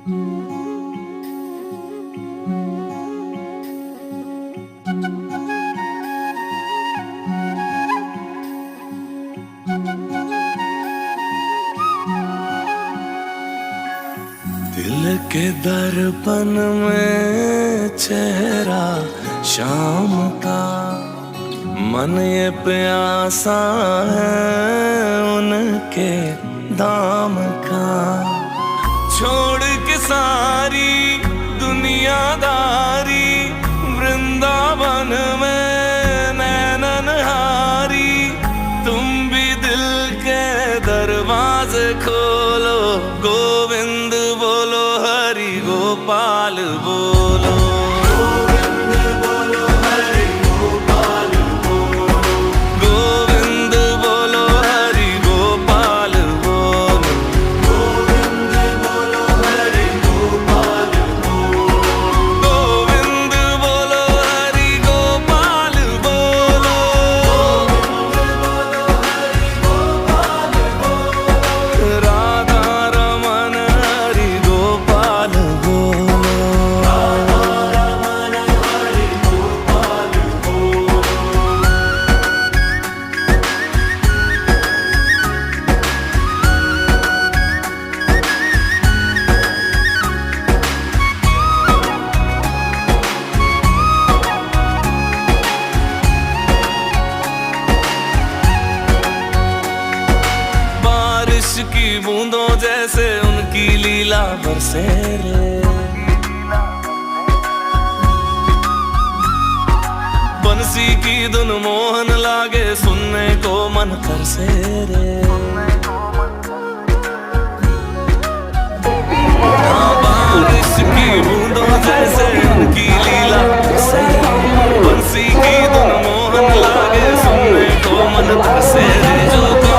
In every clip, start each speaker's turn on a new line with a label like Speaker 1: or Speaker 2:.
Speaker 1: दिल के दर्पण में चेहरा शाम का। मन ये प्यासा है उनके दाम का। छोड़ सारी दुनियादारी वृंदावन में नैनन हारी। तुम भी दिल के दरवाजे खोलो गोविंद बोलो हरि गोपाल बोलो। से जैसे उनकी लीला बरसे रे। बंसी की धुन मोहन लागे सुनने को मन कर से रे। बारिश की बूंदों जैसे उनकी लीला बरसे बंसी की धुन मोहन लागे सुनने को मन कर से रे। जो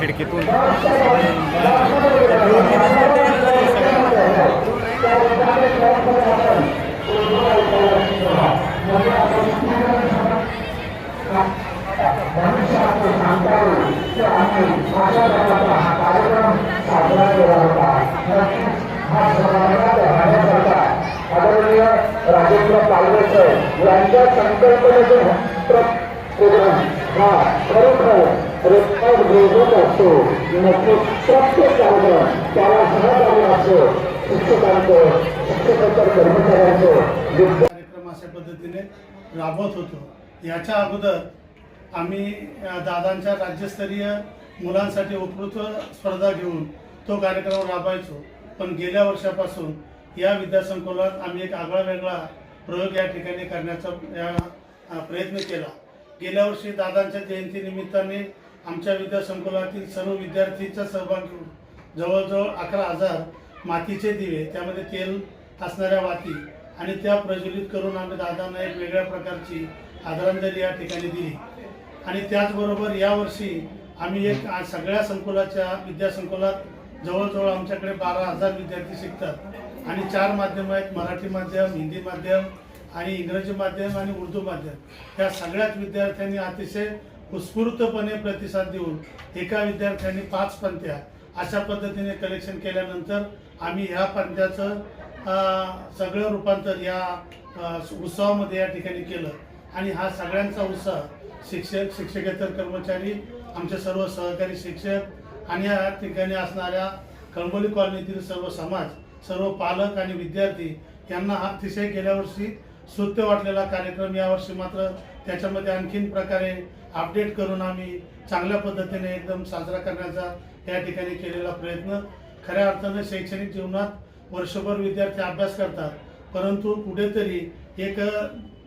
Speaker 2: खिडकीतून.
Speaker 3: आदरणीय राजेंद्र पालवेकर यांच्या संकल्पनेतून प्रोग्राम हा खरोखर रेकॉर्ड ब्रेकच असतो नक्कीच प्रत्येक कार्यक्रम त्याला सहकार्य असतो शिक्षकांचं शिक्षकांच्या कर्मचाऱ्यांचं.
Speaker 4: कार्यक्रम अशा पद्धतीने राबवत होतो. याच्या अगोदर आम्ही दादांच्या राज्यस्तरीय मुलांसाठी उपकृत स्पर्धा घेऊन तो कार्यक्रम राबवायचो पण गेल्या वर्षापासून या विद्यासंकुलात आम्ही एक आगळा वेगळा प्रयोग या ठिकाणी करण्याचा प्रयत्न केला. गेल्या वर्षी दादांच्या जयंतीनिमित्ताने आमच्या विद्यासंकुलातील सर्व विद्यार्थीचा सहभाग घेऊन जवळजवळ अकरा हजार मातीचे दिवे त्यामध्ये तेल असणाऱ्या वाती आणि त्या प्रज्वलित करून आम्ही दादांना एक वेगळ्या प्रकारची आदरांजली या ठिकाणी दिली. आणि त्याचबरोबर यावर्षी आम्ही एक सगळ्या संकुलाच्या विद्यासंकुलात जवळजवळ आमच्याकडे बारा हजार विद्यार्थी शिकतात. आणि चार माध्यमं आहेत मराठी माध्यम हिंदी माध्यम आणि इंग्रजी माध्यम आणि उर्दू माध्यम. या सगळ्याच विद्यार्थ्यांनी अतिशय उत्स्फूर्तपणे प्रतिसाद देऊन एका विद्यार्थ्यांनी पाच पंथ्या अशा पद्धतीने कलेक्शन केल्यानंतर आम्ही ह्या पंथ्याचं सगळं रूपांतर या उत्सवामध्ये या ठिकाणी केलं. आणि हा सगळ्यांचा उत्साह शिक्षक शिक्षकेतर कर्मचारी आमचे सर्व सहकारी शिक्षक आणि या ठिकाणी असणाऱ्या कळंबोली कॉलनीतील सर्व समाज सर्व पालक आणि विद्यार्थी यांना हा अतिशय गेल्या वर्षी सुत्य वाटलेला कार्यक्रम यावर्षी मात्र त्याच्यामध्ये आणखीन प्रकारे अपडेट करून आम्ही चांगल्या पद्धतीने एकदम साजरा करण्याचा या ठिकाणी केलेला प्रयत्न. खऱ्या अर्थानं शैक्षणिक जीवनात वर्षभर विद्यार्थी अभ्यास करतात परंतु कुठेतरी एक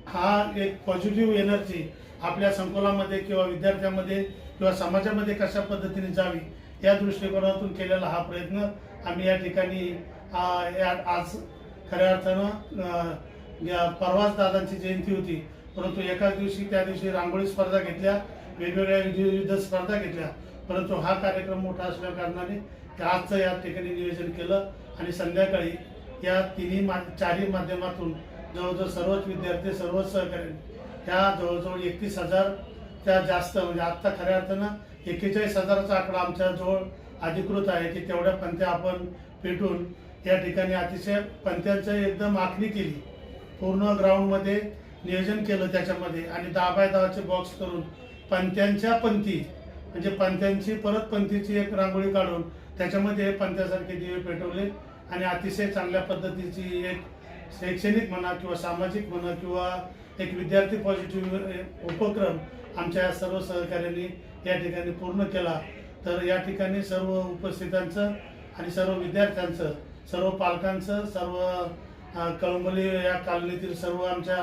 Speaker 4: हा एक पॉझिटिव्ह एनर्जी आपल्या संकुलामध्ये किंवा विद्यार्थ्यांमध्ये किंवा समाजामध्ये कशा पद्धतीने जावी या दृष्टिकोनातून केलेला हा प्रयत्न आम्ही या ठिकाणी या- आज खऱ्या अर्थानं परवाच दादांची जयंती होती. परंतु एकाच दिवशी त्या दिवशी रांगोळी स्पर्धा घेतल्या वेगवेगळ्या विविध स्पर्धा घेतल्या. परंतु हा कार्यक्रम मोठा असल्या कारणाने आजचं या ठिकाणी नियोजन केलं आणि संध्याकाळी या तिन्ही मा चारही माध्यमातून जवळजवळ सर्वच विद्यार्थी सर्वच सहकारी ह्या जवळजवळ एकतीस हजार त्या जास्त म्हणजे आत्ता खऱ्या अर्थानं एक्केचाळीस हजाराचा आकडा आमच्याजवळ अधिकृत आहे की तेवढ्या पंथ्या आपण पेटून या ठिकाणी अतिशय पंथ्यांचं एकदम आखणी केली. पूर्ण ग्राउंडमध्ये नियोजन केलं त्याच्यामध्ये. आणि दहा बाय दहाचे बॉक्स करून पंथ्यांच्या पंथी म्हणजे पंथ्यांची परत पंथीची एक रांगोळी काढून त्याच्यामध्ये पंथ्यासारखे दिवे पेटवले. आणि अतिशय चांगल्या पद्धतीची एक शैक्षणिक म्हणा किंवा सामाजिक म्हणा किंवा एक विद्यार्थी पॉझिटिव्ह उपक्रम आमच्या सर्व सहकार्यांनी या ठिकाणी पूर्ण केला. तर या ठिकाणी सर्व उपस्थितांचं आणि सर्व विद्यार्थ्यांचं सर्व पालकांचं सर्व कळंबली या कॉलनीतील सर्व आमच्या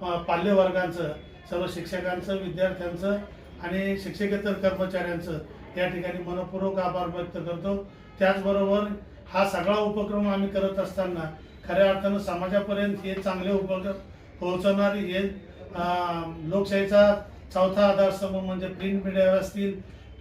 Speaker 4: पाल्यवर्गांचं सर्व शिक्षकांचं विद्यार्थ्यांचं आणि शिक्षकेतर कर्मचाऱ्यांचं या ठिकाणी मनपूर्वक आभार व्यक्त करतो. त्याचबरोबर हा सगळा उपक्रम आम्ही करत असताना खऱ्या अर्थानं समाजापर्यंत हे चांगले उपक्रम पोहोचवणारी हे लोकशाहीचा चौथा आधारस्तंभ म्हणजे प्रिंट मीडियावर असतील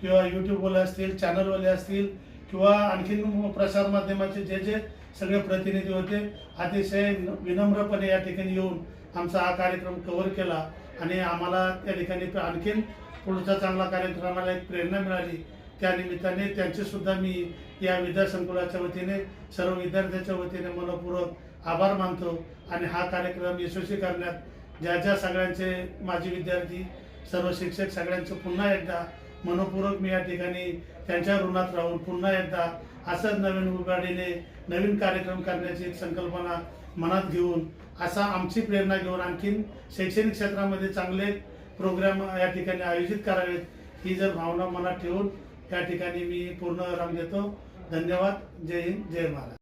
Speaker 4: किंवा यूट्यूबवाले असतील चॅनलवाले असतील किंवा आणखीन प्रसार माध्यमाचे जे जे सगळे प्रतिनिधी होते अतिशय विनम्रपणे या ठिकाणी येऊन आमचा हा कार्यक्रम कव्हर केला आणि आम्हाला त्या ठिकाणी आणखीन पुढचा चांगला कार्यक्रमाला एक प्रेरणा मिळाली. त्या निमित्ताने त्यांचे सुद्धा मी या विद्यासंकुलाच्या वतीने सर्व विद्यार्थ्यांच्या वतीने मनपूर्वक आभार मानतो आणि हा कार्यक्रम यशस्वी करण्यात ज्या ज्या सगळ्यांचे माजी विद्यार्थी सर्व शिक्षक सगळ्यांचं पुन्हा एकदा मनपूर्वक मी या ठिकाणी त्यांच्या ऋणात राहून पुन्हा एकदा असंच नवीन उभाडीने नवीन कार्यक्रम करण्याची एक संकल्पना मनात घेऊन असा आमची प्रेरणा घेऊन आणखीन शैक्षणिक क्षेत्रामध्ये चांगले प्रोग्राम या ठिकाणी आयोजित करावेत ही जर भावना मनात ठेवून या ठिकाणी मी पूर्ण विराम देतो. धन्यवाद. जय हिंद. जय महाराज